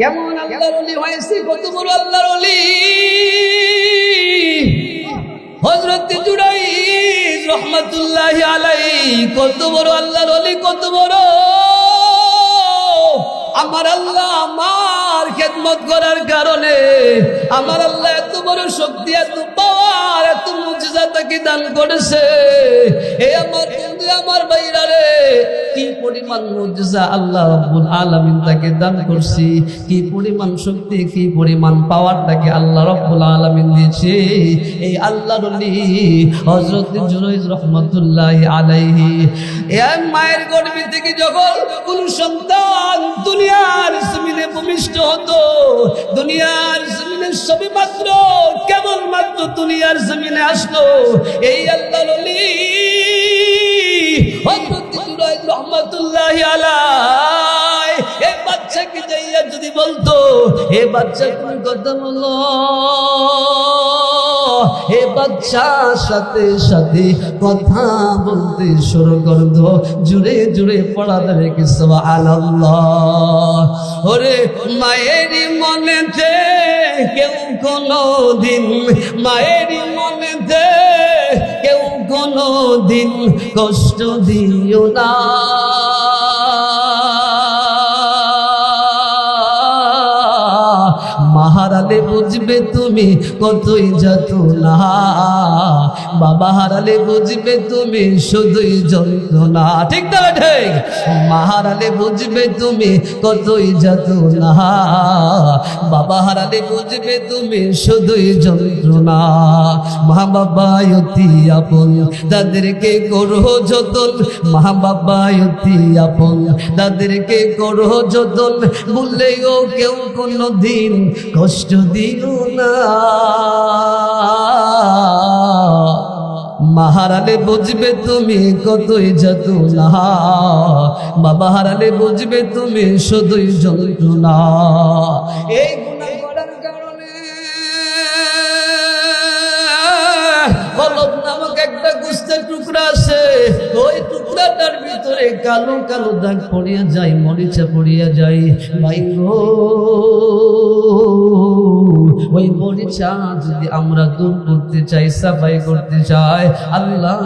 কেমন আল্লাহর অলি হয়েছে, কত বড় আল্লাহর অলি হজরত জুড়াই রহমতুল্লাহ আলাই কত বড় আল্লাহর অলি কত বড়। আমার আল্লাহ আমার খেদমত করার কারণে, আমার আল্লাহ এত বড় শক্তি, এত পাওয়ার এত মুজিজা তাকে দান করেছে। এ আমার বন্ধু, আমার ভাইরা রে কি পরিমাণ মুজিজা আল্লাহ রাব্বুল আলামিন তাকে দান করছি? কি পরিমাণ শক্তি, কি পরিমাণ পাওয়ার তাকে আল্লাহ রাব্বুল আলামিন দিয়েছে? এই আল্লাহর ওলি হযরত জুরাইজ রাহমাতুল্লাহ আলাইহি। মায়ের গর্ভে থেকে যখন কোন সন্তান দুনিয়ার জমিনে ভূমিষ্ঠ হতো, দুনিয়ার জমিনে সবে মাত্র কেবল মাত্র দুনিয়ার জমিনে আসলো, এই আল্লাহ ওলি রহমতুল্লাহ আলাই এই বাচ্চাকে যাইয়া যদি বলতো হে বাচ্চা কোন কথা বলো হে বাচ্চার সাথে সাথে কথা বলতে শুরু করতো। জুড়ে জুড়ে পড়া দেবে কি ওরে মায়েরই মনেতে কেউ কোনো দিন মায়েরই মনেতে কেউ কোনো দিন কষ্ট দিও না। তুমি কতই যত না বাবা হারালে বুঝবে তুমি শুধুই যন্ত্রণা ঠিক না ঠিক? মা হারালে বুঝবে তুমি কতই যত না বাবা হারালে বুঝবে তুমি শুধুই যন্ত্রণা মা বাবা অতি আপন, তাদেরকে করো যতন। মা বাবা অতি আপন, তাদেরকে করো যতন। বললেও কেউ কোনো দিন কষ্ট দিল না। মাহারালে বুঝবে তুমি কতই যত না বাবা হারালে বুঝবে তুমি শুধুই যন্ত্রণা এই গুণা করার কারণে কলম নামক একটা গুস্তের টুকরা আছে ওই টুকরাটার ভিতরে কালো কালো দাগ পড়িয়া যায়, মরিচা পড়িয়া যায়। ভাই মরিচা যদি আমরা দূর করতে চাই, সাফাই করতে চাই, আল্লাহ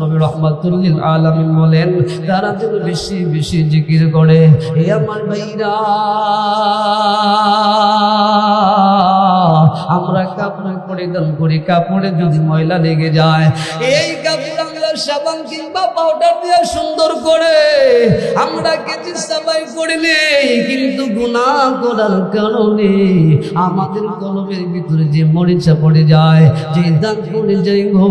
নবী রহমাতুল্লিল আলামিন বলেন তারা যেন বেশি বেশি জিকির করে, এ আমার ভাইরা, আমরা কাপড় পরিধান করি, কাপড়ে যদি ময়লা লেগে যায়, এই কাপড় সাবান কিংবা পাউডার দিয়ে সুন্দর করে আমরা কেজি সাবাই করে নেই, কিন্তু গুণা করার কারণে আমাদের কলমের ভিতরে যে মরিচা পড়ে যায়, যে দাগ পড়ে যায় গো,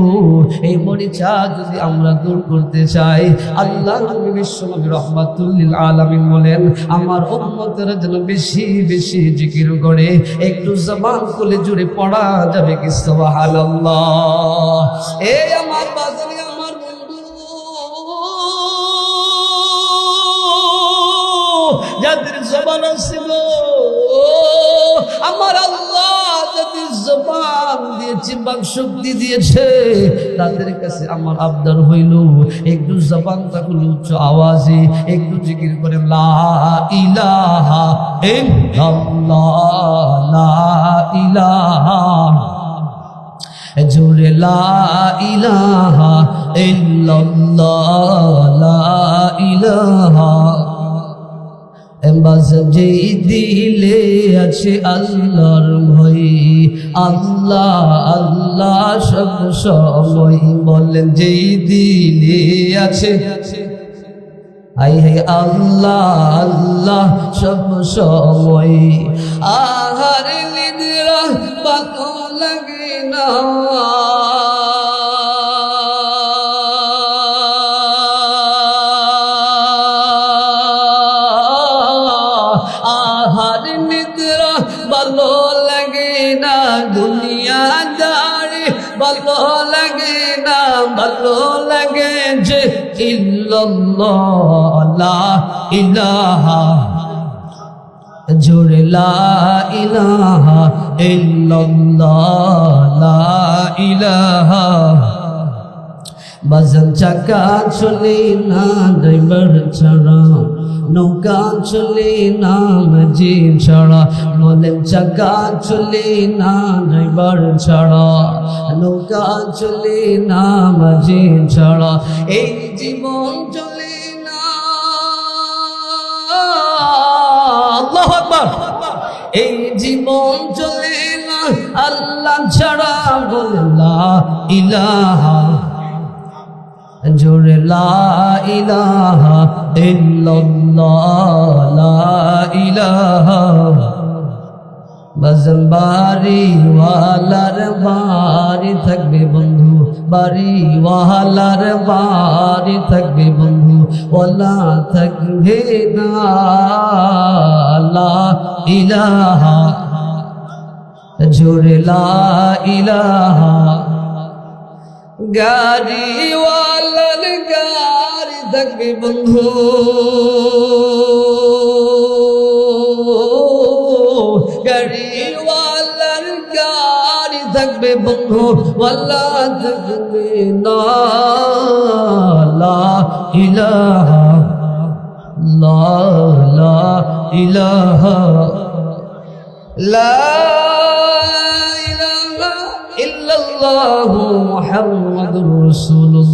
এই মরিচা যদি আমরা দূর করতে চাই, আল্লাহ নবী বিশ্বনবী রহমাতুল্লিল আলামিন বলেন, আমার উম্মতেরা যেন বেশি বেশি জিকির করে, একটু জবান খুলে জুড়ে পড়া যাবে কি সুবহানাল্লাহ? এই আমার বাজারে যাদের জবান ছিল আমার আল্লাহ যাদের জবান দিয়েছে বাক শক্তি দিয়েছে, তাদের কাছে আমার আবদার হইল, একটু জবানটা খুলে উচ্চ আওয়াজে, একটু জিকির করে ইলাহা জোরে লা ইলাহা ইলাহা বাস যেই দিলে আছে আল্লাহর ভয়, আল্লাহ আল্লাহ সব সময় বলেন যেই দিলে আছে। আই হে আল্লাহ আল্লাহ সব সময়। আহার লাগে না। ইল্লাল্লাহ ইলাহা। জোরে লা ইলাহা ইল্লাল্লাহ লা ইলাহা। বাজান চাকা চলে না ড্রাইভার ছাড়া। নৌকা চলে না যে ছাড়া বলেন চাকা চলে না ড্রাইভার ছাড়া। নৌকা চলে না যে ছাড়া, এই জীবন চলে না। আল্লাহ এই জীবন চলে না, আল্লাহ ছাড়া বললা ইলাহা জোরে লা ইলাহা ইল্লাল্লাহ লা ইলাহা বাজন বাড়ি ওয়ালার বাড়ি থাকবে বন্ধু বাড়ি ওয়ালার বাড়ি থাকবে বন্ধু ওলা থাকবে না লা ইলাহা জোরে লা ইলাহা গাড়িওয়ালার গাড়ি থাকবে, বন্ধু। গাড়িওয়ালার গাড়ি থাকবে, বন্ধু। ওয়াল্লা থাকবে না। ইলাহা লা লা ইলাহা লা ইলাহা ইল্লাল্লাহু মুহাম্মাদুর রাসূলুল্লাহ।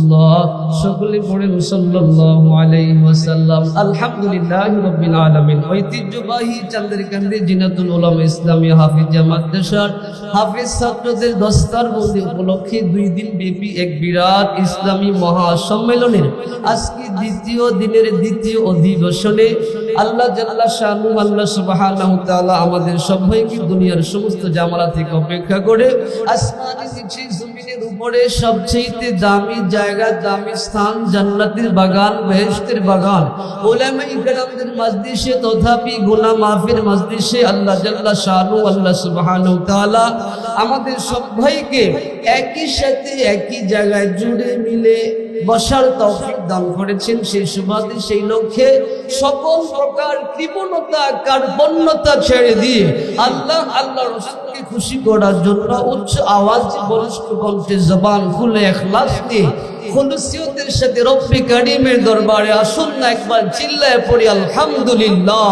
সকলে পড়েন সাল্লাল্লাহু আলাইহি ওয়াসাল্লাম, আলহামদুলিল্লাহি রাব্বিল আলামিন। ঐতিহ্যবাহী চন্দ্রকান্দি জিনাতুল উলামা ইসলামী হাফিজা মাদ্রাসার হাফিজ ছাত্রদের দস্তারবন্দি উপলক্ষে দুই দিন ব্যাপী এক বিরাট ইসলামী মহাসম্মেলনের আজকে দ্বিতীয় দিনের দ্বিতীয় অধিবেশনে আল্লাহ জাল্লা শানু আল্লাহ সুবহানাহু তাআলা আমাদের সবাইকে দুনিয়ার সমস্ত জামালা থেকে অপেক্ষা করে আসমানি নিচে উপরে সবচেয়ে দামি জায়গা, দামি স্থান জান্নাতের বাগান, বেহেশতের বাগান। ওলামা ইকরামদের মজলিসে তথাপি গুনাহ মাফির মজলিসে আল্লাহ জাল্লা শানু আল্লাহ সুবহানাহু তাআলা আমাদের সবাইকে একই সাথে একই জায়গায় জুড়ে মিলে বসার তৌফিক দান করেছেন। সেই সুবাদে সেই লক্ষ্যে সকল প্রকার কৃপণতা, কার্পণ্যতা ছেড়ে দিয়ে আল্লাহ আল্লাহ রসুলকে খুশি করার জন্য উচ্চ আওয়াজ বলিষ্ঠ কণ্ঠে জবান খুলে এখলাস দিয়ে খুলসিয়তের সাথে রব্বি কারিমের দরবারে আসুন না, একবার চিল্লায় পড়ি, আলহামদুলিল্লাহ।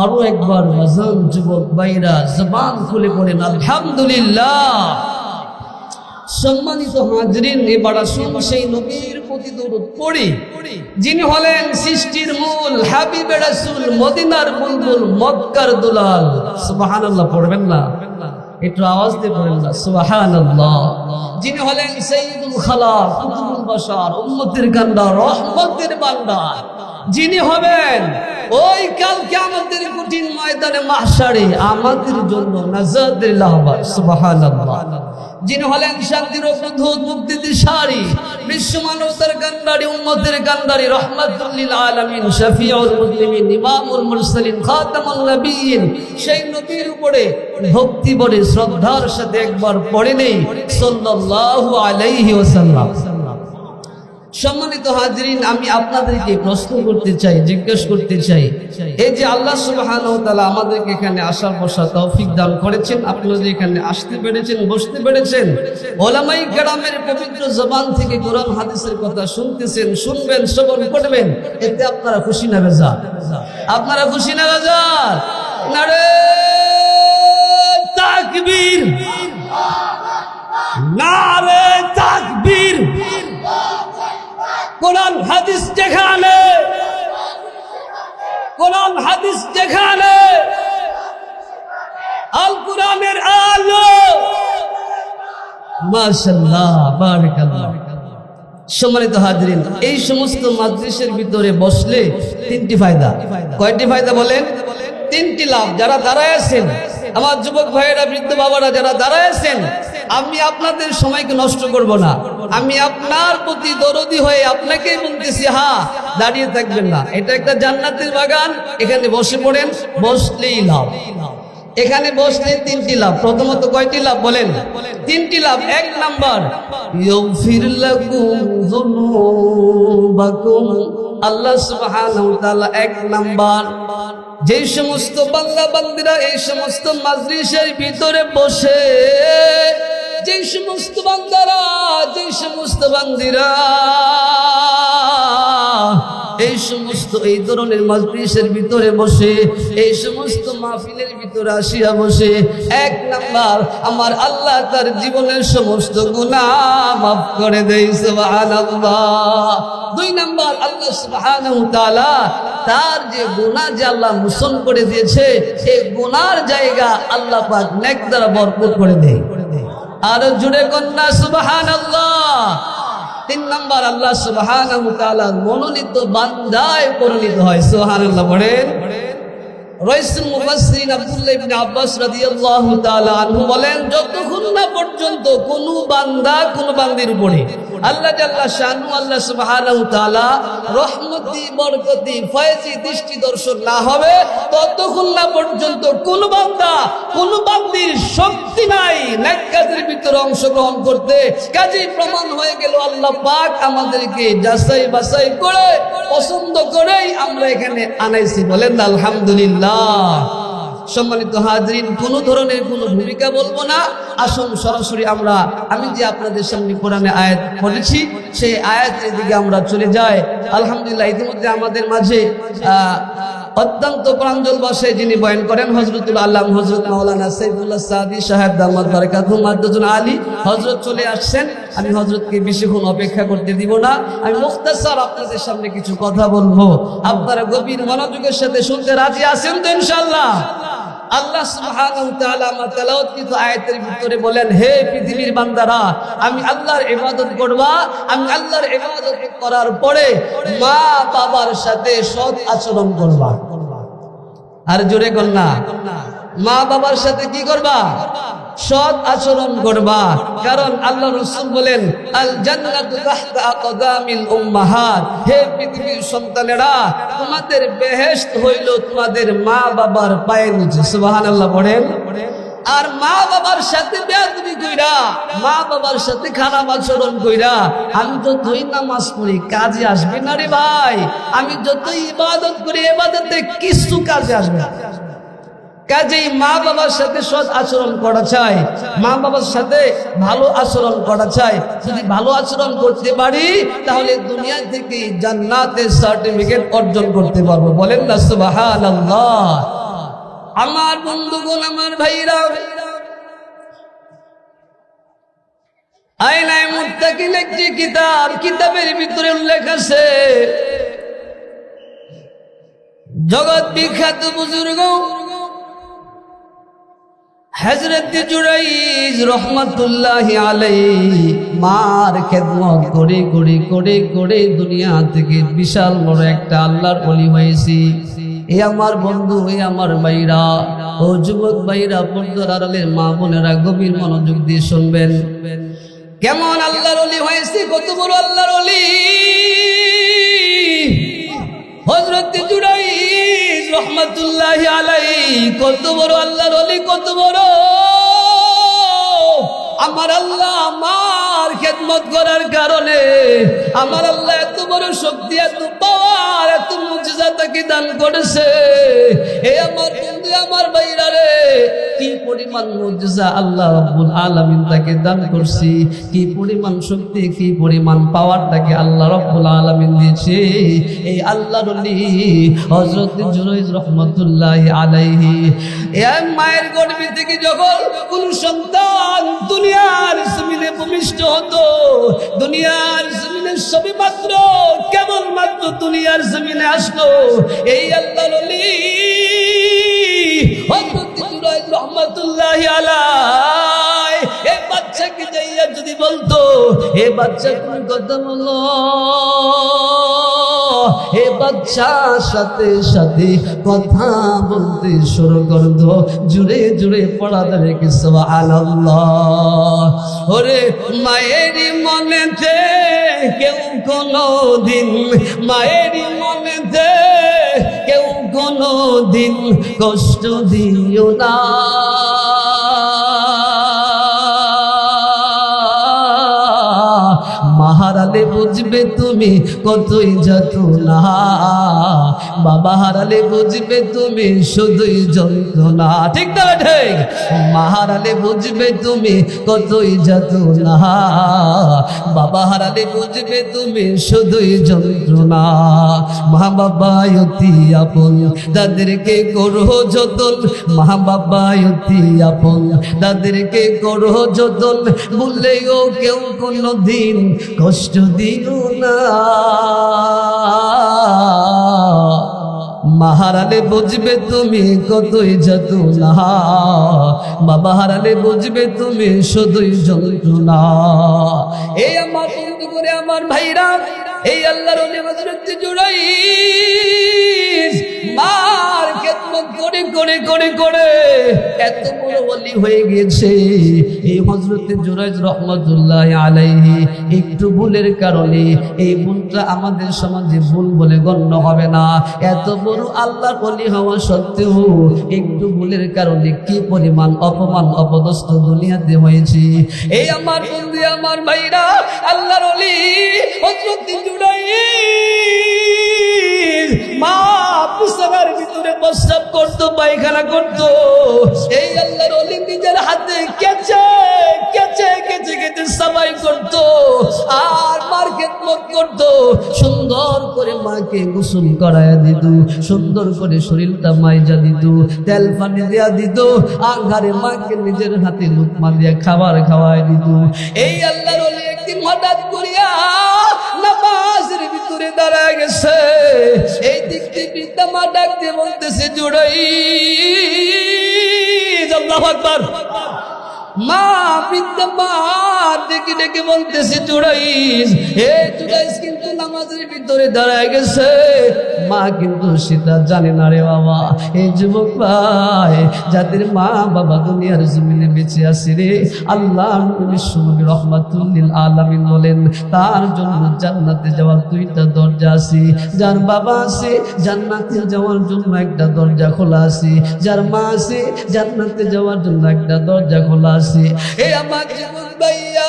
আরও একবার মজান যুবক ভাইরা জবান খুলে পড়েন, আলহামদুলিল্লাহ। সম্মানিত হাজরিন, এবার আসুন সেই নবীর পড়ি। যিনি হলেন সৃষ্টির মূল হাবিবে রাসূল, মদিনার বুলবুল মক্কার দুলাল। সুবহানাল্লাহ, পড়বেন না? একটু আওয়াজ দিয়ে পড়েন না? সুবহানাল্লাহ। যিনি হলেন সাইয়্যিদুল খালাক কুতুবুল বাশার, উম্মতের রহমতের বান্দার যিনি হবেন ওই কালকে আমাদের কঠিন ময়দানে মাহশারে আমাদের জন্য সুবহানাল্লাহ। যিনি হলেন শান্তির প্রধুত মুক্তি দিশারি বিশ্ব মানবতার কান্ডারি উম্মতের কান্ডারি রহমাতুল্লিল আলামিন, শফিউল মুসলিমিন, ইমামুল মুরসালিন খাতামুন নবিয়িন সেই নবীর উপরে ভক্তি বলে শ্রদ্ধার সাথে একবার পড়ে নেই, সাল্লাল্লাহু আলাইহি ওয়াসাল্লাম। সম্মানিত হাজরিন, আমি আপনাদেরকে প্রশ্ন করতে চাই, জিজ্ঞেস করতে চাই। এই যে আল্লাহ সুবহানাহু ওয়া আমাদেরকে এখানে আসার বসা তৌফিক দান করেছেন, আপনারা এখানে আসতে পেরেছেন, বসতে পেরেছেন, ওলামাই কেরামের পবিত্র জবান থেকে কোরআন হাদিসের কথা শুনতেছেন, শুনবেন, শ্রবণ করবেন, এতে আপনারা খুশি না বেজার আপনারা খুশি না বেজার নারে তাকবীর! নারে তাকবীর! কোরআন হাদিস কোরআন হাদিস আল। আলো বারাকাল্লাহ। সম্মানিত হাজরিন, এই সমস্ত মাজলিসের ভিতরে বসলে তিনটি ফায়দা। কয়টি ফায়দা বলেন? তিনটি লাভ। যারা দাঁড়ায় আছেন, আমার যুবক ভাইয়েরা, বৃদ্ধ বাবারা যারা দাঁড়ায় আছেন আমি আপনাদের সময়কে নষ্ট করব না। আমি আপনার প্রতি দরদি হয়ে আপনাকেই বলতেছি, হা, দাঁড়িয়ে থাকবেন না। এটা একটা জান্নাতের বাগান, এখানে বসে পড়েন, বসলেই লাভ। এখানে বসলে তিনটি লাভ। প্রথমত কয়টি লাভ বলেন? তিনটি লাভ, এক নাম্বার আল্লাহ এক নাম্বার, যে সমস্ত বান্দা বান্দিরা এই সমস্ত মাজলিসের ভিতরে বসে, যে সমস্ত বান্দারা, যে সমস্ত বান্দিরা এই সমস্ত, এই ধরনের মজলিসের ভিতরে বসে, এই সমস্ত মাহফিলের ভিতরে আসিয়া বসে, এক নাম্বার, আমার আল্লাহ তার জীবনের সমস্ত গুনাহ মাফ করে দেয় দুই নাম্বার, আল্লাহ সুবহানাহু তাআলা তার যে গুনাহ যে আল্লাহ মোচন করে দিয়েছে এই গুনার জায়গা আল্লাহ পাক নেক দ্বারা বরকত করে দেয়। আর জুড়ে কন্যা, সুবহানাল্লাহ। তিন নম্বর আল্লাহ তাআলা মনোনীত বান্দায় পরিণত হয়। সুবহানাল্লাহ পড়েন। রইসুল মুফাসসিরিন আব্দুল্লাহ ইবনে আব্বাস রাদিয়াল্লাহু তাআলা আনহু বলেন, যতক্ষণ না পর্যন্ত কোন বান্দা কোন বান্দির উপরে আল্লাহ জাল্লা শানু আল্লাহ সুবহানাহু তাআলা রহমতি, বরকতি, ফয়েজি, দৃষ্টি দর্শন না হবে, ততক্ষণ না পর্যন্ত কোন বান্দা, কোন বান্দির শক্তি নাই নেক কাজের ভিতরে অংশগ্রহণ করতে। কাজেই প্রমাণ হয়ে গেল, আল্লাহ পাক আমাদেরকে যাচাই বাছাই করে, পছন্দ করেই আমরা এখানে আনাইছি। বলেন না আলহামদুলিল্লাহ সম্মানিত হাজরিন কোনো ধরনের কোনো ভূমিকা বলব না। আসুন সরাসরি আমরা আমি যে আপনাদের সামনে কোরআনে আয়াত পড়েছি সেই আয়াতের দিকে আমরা চলে যাই। আলহামদুলিল্লাহ ইতিমধ্যে আমাদের মাঝে আহ, অত্যন্ত প্রাঞ্জল বসে যিনি বয়ান করেন হজরতুল আল্লাহ হজরত মাওলানা সৈফুল্লাহ সাদি সাহেব দামাদ বারকাতুম মাদ্দুন আলী। হজরত চলে আসছেন, আমি হজরতকে বেশিক্ষণ অপেক্ষা করতে দিব না। আমি মুখতাসার আপনাদের সামনে কিছু কথা বলব। আপনারা গভীর মনোযোগের সাথে শুনতে রাজি আছেন তো ইনশাল্লাহ আল্লাহ আমি আল্লাহর ইবাদত করবা। আমি আল্লাহর ইবাদত করার পরে মা বাবার সাথে সৎ আচরণ করবা। আর জোরে না। মা বাবার সাথে কি করবা? সৎ আচরণ করবা। কারণ আল্লাহ রসুল বলেন আল উম্মাহাত। হে পৃথিবীর সন্তানেরা, তোমাদের বেহেস্ত হইল তোমাদের মা বাবার পায়ের নিচে। সুবহানাল্লাহ, পড়েন। আর মা বাবার সাথে বেয়াদবি কইরা, মা বাবার সাথে খারাপ আচরণ কইরা, আমি তো যতই নামাজ পড়ি, কাজে আসবে না রে ভাই। আমি যতই ইবাদত করি, ইবাদতে কিছু কাজে আসবে না। কাজেই মা বাবার সাথে সৎ আচরণ করা চাই। মা বাবার সাথে ভালো আচরণ করা চাই। যদি ভালো আচরণ করতে পারি, তাহলে দুনিয়া থেকে জান্নাতের সার্টিফিকেট অর্জন করতে পারব। বলেন না, সুবহানাল্লাহ। আমার বন্ধুগণ, আমার ভাইরা। মুত্তাকিন একটি কিতাব? কিতাবের ভিতরে উল্লেখ আছে, জগৎ বিখ্যাত বুজুর্গ হজরত জুরাইজ রহমতুল্লাহ আলাই মার খেদমত করে করে করে করে দুনিয়া থেকে বিশাল বড় একটা আল্লাহর অলি হয়েছি। এ আমার বন্ধু এ আমার ভাইরা, ও যুবক ভাইরা পর্দার আড়ালে মা বোনেরা গভীর মনোযোগ দিয়ে শুনবেন। কেমন আল্লাহর অলি হয়েছে, কত বড় আল্লাহর অলি হজরত জুরাইজ রহমতুল্লাহ আলাই কত বড় আল্লাহর অলি কত বড়। আমার আল্লাহ আমার খেদমত করার কারণে, আমার আল্লাহ বড় শক্তি এত পাওয়ার, এত মুজিজা তাকে দান করেছে। এ আমার বন্ধু, আমার বাইরা রে কি পরিমাণ মুজিজা আল্লাহ রাব্বুল আলামিন তাকে দান করছি? কি পরিমাণ শক্তি, কি পরিমাণ পাওয়ার তাকে আল্লাহ রাব্বুল আলামিন দিয়েছে? এই হযরত জুরাইজ রাহমাতুল্লাহ আলাইহি। মায়ের থেকে যখন কোন সন্তান দুনিয়ার জমিনে ভূমিষ্ঠ হতো, দুনিয়ার জমিনে সবে মাত্র কেবল মাত্র দুনিয়ার জমিনে আসলো, এই হযরত জুরাইজ রহমাতুল্লাহ আলাই এই বাচ্চাকে যাইয়া যদি বলতো, এ বাচ্চা কোন কথা বলো। এ বাচ্চার সাথে সাথে কথা বলতে শুরু করতো। জুড়ে জুড়ে পড়া ধরে আল্লাহ ওরে মায়েরই মনেতে কেউ কোনো দিন মায়েরই মনেতে কোনো দিন কষ্ট দিও না। তুমি কতই যত না। বাবা হারালে বুঝবে তুমি শুধুই যন্ত্রণা। ঠিক না ঠিক? মা হারালে বুঝবে তুমি কতই যত না। বাবা হারালে বুঝবে তুমি শুধুই যন্ত্রণা। মা বাবা অতি আপন, তাদেরকে করো যতন। মা বাবা অতি আপন, তাদেরকে করো যতন। বললেও কেউ কোনো দিন কষ্ট দিও না। মাহারালে বুঝবে তুমি কতই যতু না বাবা হারালে বুঝবে তুমি শুধুই যন্ত্রণা। এই আমার করে আমার ভাইরা, এই আল্লাহর জুড়াই খেদমত করে করে করে। এত বড় ওলি হয়ে গেছে এই হযরত জুরাইজ রহমাতুল্লাহ আলাইহি একটু ভুলের কারণে এই ভুলটা আমাদের সমাজে ভুল বলে গণ্য হবে না। এত বড় আল্লাহর ওলি হওয়া সত্ত্বেও একটু ভুলের কারণে কি পরিমাণ অপমান অপদস্থ দুনিয়াতে হয়েছে। এই আমার বন্ধু আমার ভাইরা, আল্লাহর ওলি হযরত জুরাইজ, মা ভিতরে পায়খানা এই আল্লাহর অলি নিজের হাতে কেচে কেচে কেচে কেচে আর সুন্দর করে মাকে গোসল করায়া দিত, সুন্দর করে শরীরটা মাইজা দিত, তেল পানি দেয়া দিত আঙ্গারে মাকে নিজের হাতে লুকমা দিয়া খাবার খাওয়াই দিত। এই আল্লাহর অলি একদিন হঠাৎ করিয়া ভিতরে দাঁড়ায় গেছে। এই দিক দিয়ে বৃদ্ধা মা ডাক দিয়ে বলতেছে, জোড়াই। জল্লাহবার মা বৃদ্ধা মা ডেকে ডেকে বলতেছে জুড়াইস হে জুড়াইস কিন্তু নামাজের ভিতরে দাঁড়ায় গেছে। মা কিন্তু সেটা জানে না রে বাবা। এই যুবক ভাই, যাদের মা বাবা দুনিয়ার জমিনে বেঁচে আছে রে আল্লাহ রহমাতুল্লিল আলামিন বলেন, তার জন্য জান্নাতে যাওয়ার দুইটা দরজা আছে। যার বাবা আছে, জান্নাতে যাওয়ার জন্য একটা দরজা খোলা আছে। যার মা আছে, জান্নাতে যাওয়ার জন্য একটা দরজা খোলা আছে। এই আমার জীবন ভাইয়া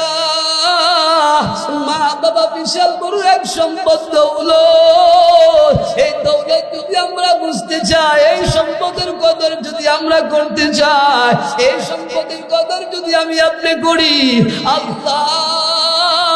মা বাবা বিশাল বড় এক সম্পদ দৌলত। এই দৌলত যদি আমরা বুঝতে চাই, এই সম্পদের কদর যদি আমরা করতে চাই, এই সম্পদের কদর যদি আমি আপনি করি, আল্লাহ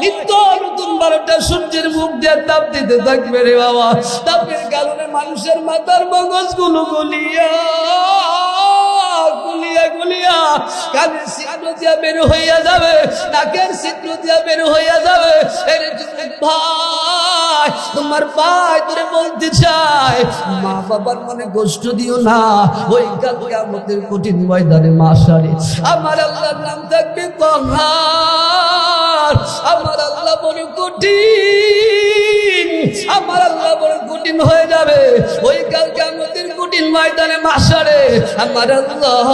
নিত্য নতুন বারোটা সূর্যের মুখ দিয়ে তাপ দিতে থাকবে রে বাবা। তাপের কারণে মানুষের মাথার মগজগুলো গলিয়া, গুলিয়া গুলিয়া কানের ছিদ্র দিয়া বের হইয়া যাবে, নাকের ছিদ্র দিয়া বের হইয়া যাবে। ভাই, তোমার ভাই তোরে বলতে চাই, মা বাবার মনে কষ্ট দিও না। ওই কালকে আমাদের কঠিন ময়দানে মা সারে। আমার আল্লাহর নাম থাকবে কহার আমার আল্লাহ বড় কঠিন, আমার আল্লাহ বড় কঠিন হয়ে যাবে। ওই কালকে আমাদের কঠিন ময়দানে মাসারে আমার আল্লাহ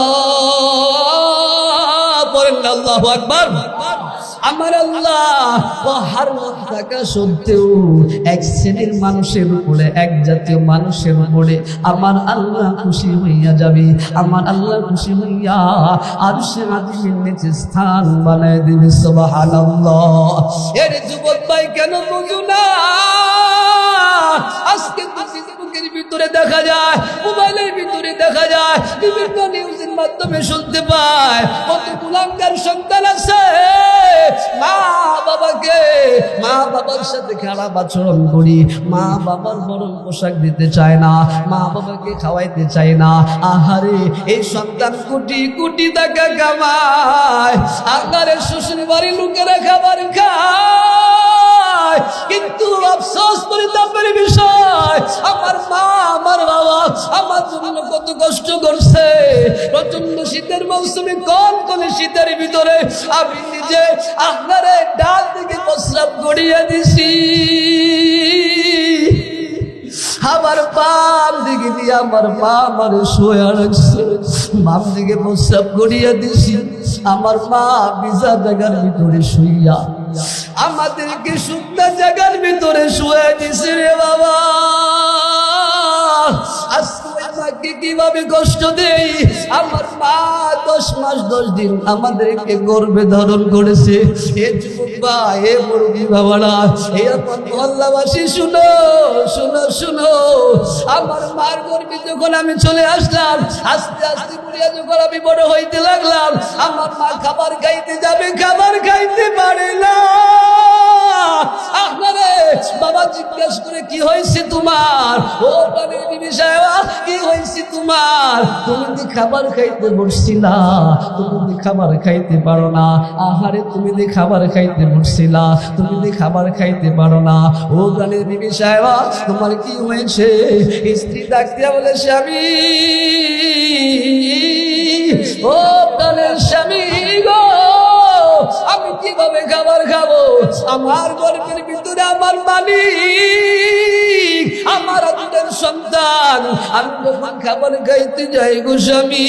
বলেন না একবার আমার আল্লাহ পাহাড় থাকা সত্ত্বেও এক শ্রেণির মানুষের উপরে, এক জাতীয় মানুষের উপরে আমার আল্লাহ খুশি হইয়া যাবে। আমার আল্লাহ খুশি হইয়া আর সে আদিমের নিচে স্থান বানায় দেবে। সুবহানাল্লাহ। এর যুবক ভাই কেন বুঝু না? আজকে ফেসবুকের ভিতরে দেখা যায়, মোবাইলের ভিতরে দেখা যায়, বিভিন্ন নিউজের মাধ্যমে শুনতে পায়। কত কুলাঙ্গার সন্তান আছে? মা বাবাকে, মা বাবার সাথে খারাপ আচরণ করি। মা বাবার বরং পোশাক দিতে চায় না, মা বাবাকে খাওয়াইতে চায় না। আহারে, এই সন্তান কামায়। শ্বশুর বাড়ির লোকেরা খাবার খায়। কিন্তু আফসোস পরিতাপের বিষয়, আমার আমার বাবা কত কষ্ট করছে। শীতের শীতের নিজে আপনারে ডাল করিয়ে দিছি। আমার দিকে মা আমার শোয়া রাখছে দিকে প্রস্রাব করিয়া দিছি। আমার মা বিজা জায়গার ভিতরে শুইয়া আমাদেরকে শুকনা জায়গার ভিতরে শুয়ে দিছে রে বাবা। ওই মাকে কীভাবে কষ্ট দেই আমার মা দশ মাস, দশ দিন আমাদেরকে গর্বে ধারণ করেছে। এ যুবক বা এ মুরগি বাবারা এ আমার শুনো শুনো শুনো। আমার মার গর্বে যখন আমি চলে আসলাম, আস্তে আস্তে বুড়িয়া যখন আমি বড় হইতে লাগলাম, আমার মা খাবার খাইতে যাবে, খাবার খাইতে পারে না। বাবা জিজ্ঞেস করে, কি হয়েছে তোমার? ও পানি বিবি সাহেবা, কি হয়েছে? তোমার, তুমি যে খাবার খাইতে বসছিলা, তুমি যে খাবার খাইতে পারো না। আহারে, তুমি যে খাবার খাইতে বসছিলা, তুমি যে খাবার খাইতে পারো না। ও গানের বিবি সাহেবা, তোমার কি হয়েছে? স্ত্রী ডাকতে বলে, স্বামী, ও গানের স্বামী গো কীভাবে খাবার খাব? আমার গর্বের ভিতরে আমার মালিক, আমার আদরের সন্তান আমি যখন খাবার খাইতে যাই গো স্বামী।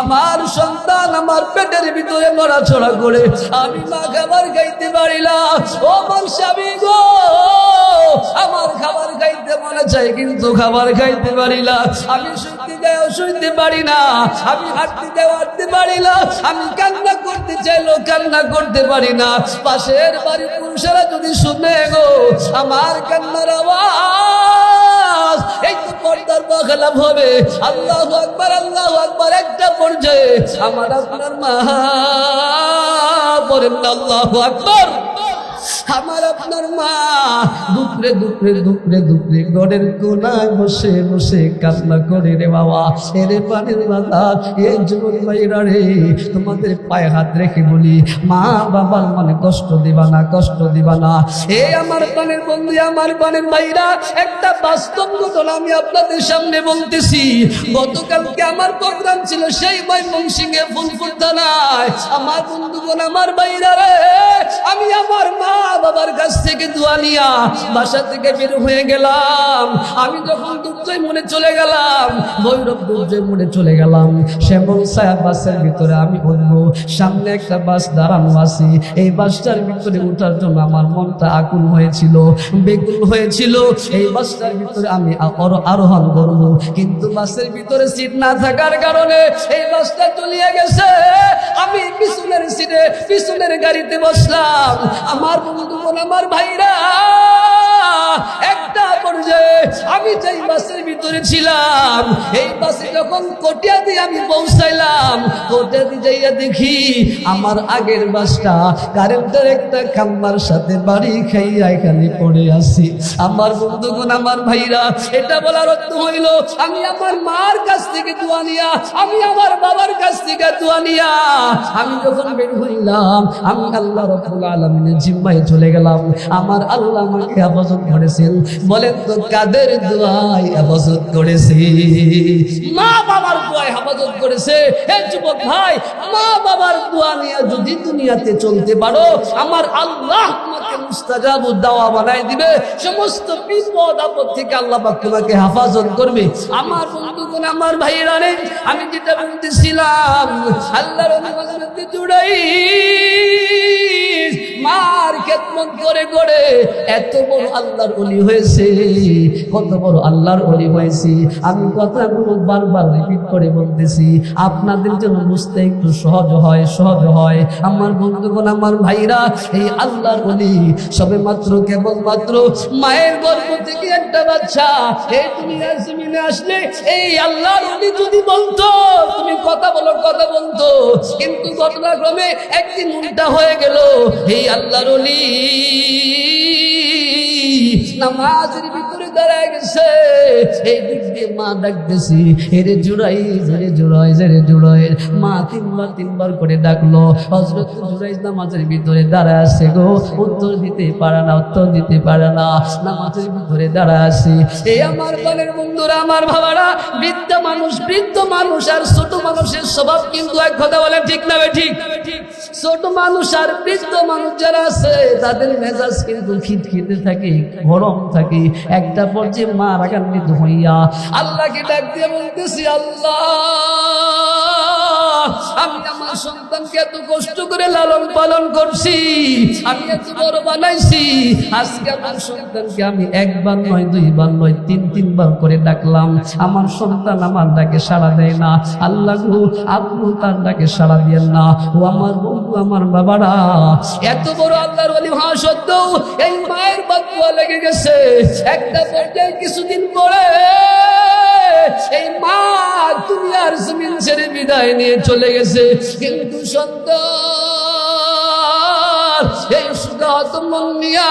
আমার সন্তান আমার পেটের ভিতরে নড়াচড়া করে, আমি মা খাবার খাইতে পারি না। ও আমার স্বামী গো, আমার খাবার খাইতে মনে চাই কিন্তু খাবার খাইতে পারি না। আমি শুনতে যাও শুনতে পারি না, আমি হাঁটতে যাও হাঁটতে না, আমি কান্না করতে চাইলো কান্না করতে পারি না। পাশের বাড়ির পুরুষেরা যদি শুনে গো, আমার কান্নার আওয়াজ, এই তো পর্দার বখলাম হবে। আল্লাহ আকবার আল্লাহ আকবার, একটা পর্যায়ে আমার আপনার মা বলেন আল্লাহ আকবার। আমার আপনার মা। দুপুরে দুপুরে দুপুরে দুপুরে ঘরের কোনায় বসে বসে কান্না করে রে বাবা। এরে পানির বাধা এই যুবক ভাইরা রে, তোমাদের পায়ে হাত রেখে বলি, মা বাবার মানে কষ্ট দিবা না, কষ্ট দিবা না। এই আমার পানের বন্ধু আমার পানের ভাইরা একটা বাস্তব ঘটনা আমি আপনাদের সামনে বলতেছি। গতকালকে আমার প্রোগ্রাম ছিল, সেই ময়মনসিংহে ফুলপুর থানায়। আমার বন্ধুগণ, আমার ভাইরা রে, আমি আমার মা বাবার কাছ থেকে দোয়া নিয়া বাসা থেকে বের হয়ে গেলাম। আমি যখন দুর্জয় মনে চলে গেলাম, ভৈরব দুর্জয় মনে চলে গেলাম। শ্যামল সাহেব বাসের ভিতরে আমি উঠবো সামনে একটা বাস দাঁড়ানো আছি। এই বাসটার ভিতরে ওঠার জন্য আমার মনটা আকুল হয়েছিল, বেকুল হয়েছিল। এই বাসটার ভিতরে আমি আরোহণ করব। কিন্তু বাসের ভিতরে সিট না থাকার কারণে এই বাসটা চলিয়ে গেছে। আমি পিছনের সিটে পিছনের গাড়িতে বসলাম। আমার Oh, my God. বন্ধুগণ আমার ভাইরা, একটা পর্যায়ে আমি যেই বাসের ভিতরে ছিলাম, এই বাসে যখন কটিয়া দিয়ে আমি পৌঁছাইলাম, কটিয়া দিয়ে যাইয়া দেখি আমার আগের বাসটা কারেন্টের একটা খাম্বার সাথে বাড়ি খাইয়া এখানে পড়ে আছি। আমার বন্ধুগণ, আমার ভাইরা, এটা বলার অর্থ হইল, আমি আমার মার কাছ থেকে দোয়া আমি আমার বাবার কাছ থেকে দোয়া আমি যখন বের হইলাম, আমি আল্লাহ রব্বুল আলমিনের জিম্মায় চলে গেলাম। আমার আল্লাহ আমাকে হেফাজত করেছেন বলেন তো, কাদের দোয়ায় হেফাজত করেছে? মা বাবার দোয়ায় হেফাজত করেছে। হে যুবক ভাই, মা বাবার দোয়া নিয়ে যদি দুনিয়াতে চলতে পারো, আমার আল্লাহ তোমাকে মুস্তাজাব দাওয়া বানাই দিবে। সমস্ত বিপদ আপদ থেকে আল্লাহ পাক তোমাকে হেফাজত করবে। আমার বন্ধুগণ, আমার ভাইয়েরা রে, আমি যেটা বলতেছিলাম, আল্লাহর জুড়াই মার খেদমত করে করে এত বড় আল্লাহর অলি হয়েছে, কত বড় আল্লাহর অলি হয়েছে। আমি কথাগুলো বারবার রিপিট করে বলতেছি, আপনাদের জন্য বুঝতে একটু সহজ হয় সহজ হয়। আমার বন্ধুগণ, আমার ভাইরা, এই আল্লাহর অলি সবে মাত্র কেবল মাত্র মায়ের গর্ভ থেকে একটা বাচ্চা। এই দুনিয়ার জমিনে আসলে এই আল্লাহর অলি যদি বলতো, তুমি কথা বলো, কথা বলতো। কিন্তু ঘটনাক্রমে একদিন উল্টা হয়ে গেল। এই আল্লাহর অলি নামাজের ভিতরে দাঁড়ায় গেছে। এই দিক দিয়ে মা ডাকতেছি, এরে জুড়াই জুড়াই জুড়াই মা তিনবার তিনবার করে ডাকলো হজরত নামাজের ভিতরে আছে গো। উত্তর দিতে পারে না, উত্তর দিতে পারে না। নামাজের ভিতরে আছে। এই আমার পানের বন্ধুরা, আমার ভাবারা, বৃদ্ধ মানুষ বৃদ্ধ মানুষ আর ছোট মানুষের স্বভাব কিন্তু এক কথা বলে ঠিক না ঠিক? ছোট মানুষ আর বৃদ্ধ মানুষ যারা আছে, তাদের মেজাজ কিন্তু খিটখিটে থাকে, গরম থাকে। একটা পর্যায়ে মা রাগান্বিত হইয়া আল্লাহকে ডাক দিয়ে বলতেছি আল্লাহ। আমি আমার সন্তানকে এত কষ্ট করে লালন পালন করছি, আমি এত বড় বানাইছি, আজকে আমার সন্তানকে আমি একবার নয় দুইবার নয়, তিন তিনবার করে ডাকলাম। আমার সন্তান আমার ডাকে সাড়া দেয় না। আল্লাহ গো আপনি তার ডাকে সাড়া দিয়েন না। ও আমার বন্ধু, আমার বাবারা, এত বড় আল্লাহর বলি হওয়া সত্ত্বেও এই মায়ের বাকুয়া লেগে গেছে। একটা পর্যায়ে কিছুদিন পরে এই মা দুনিয়ার জমিন ছেড়ে বিদায় নিয়ে চলে গেছে। কিন্তু সন্তান, এই সুগাত মনিয়া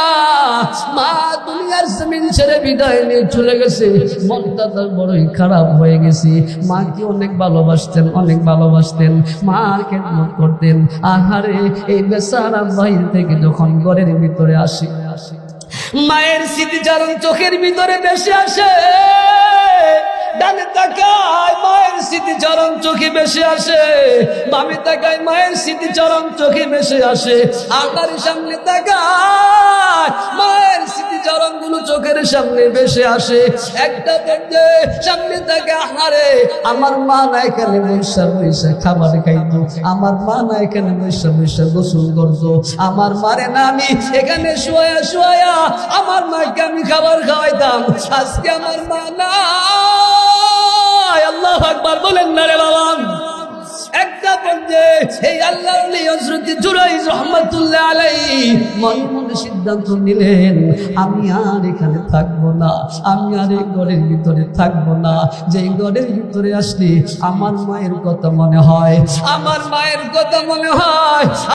মা দুনিয়ার জমিন ছেড়ে বিদায় নিয়ে চলে গেছে। মনটা তার বড়ই খারাপ হয়ে গেছে। মাকে অনেক ভালোবাসতেন অনেক ভালোবাসতেন। মার খেদমত করতেন। আহারে, এই বেচারা বাইরে থেকে যখন ঘরের ভিতরে আসে মায়ের স্মৃতিচারণ চোখের ভিতরে বেশি আসে। ডানে তাকায়, মায়ের স্মৃতিচরণ চোখে বেশি আসে। বামে তাকায়, মায়ের স্মৃতিচরণ চোখে বেশি আসে। আল্লাহর সামনে তাকায়, মায়ের স্মৃতিচরণগুলো চোখের সামনে বেশি আসে। একটা পর্যায়ে সামনে তাকে হারে আমার মা না এখানে বৈশা বৈশা খাবার খাইতো? আমার মা না এখানে বৈশা বৈশা গোসল করতো? আমার মারে না আমি এখানে শোয়া শোয়া আমার মাকে আমি খাবার খাওয়াইতাম। আজকে আমার মা না আল্লাহ আকবার, বলেন না রে বাবা। সিদ্ধান্ত নিলেন, আমি আর এখানে থাকব না, আমি আর এই ঘরের ভিতরে থাকব না। ভিতরে আমার মায়ের কথা মনে হয়, আমার মায়ের কথা মনে হয়।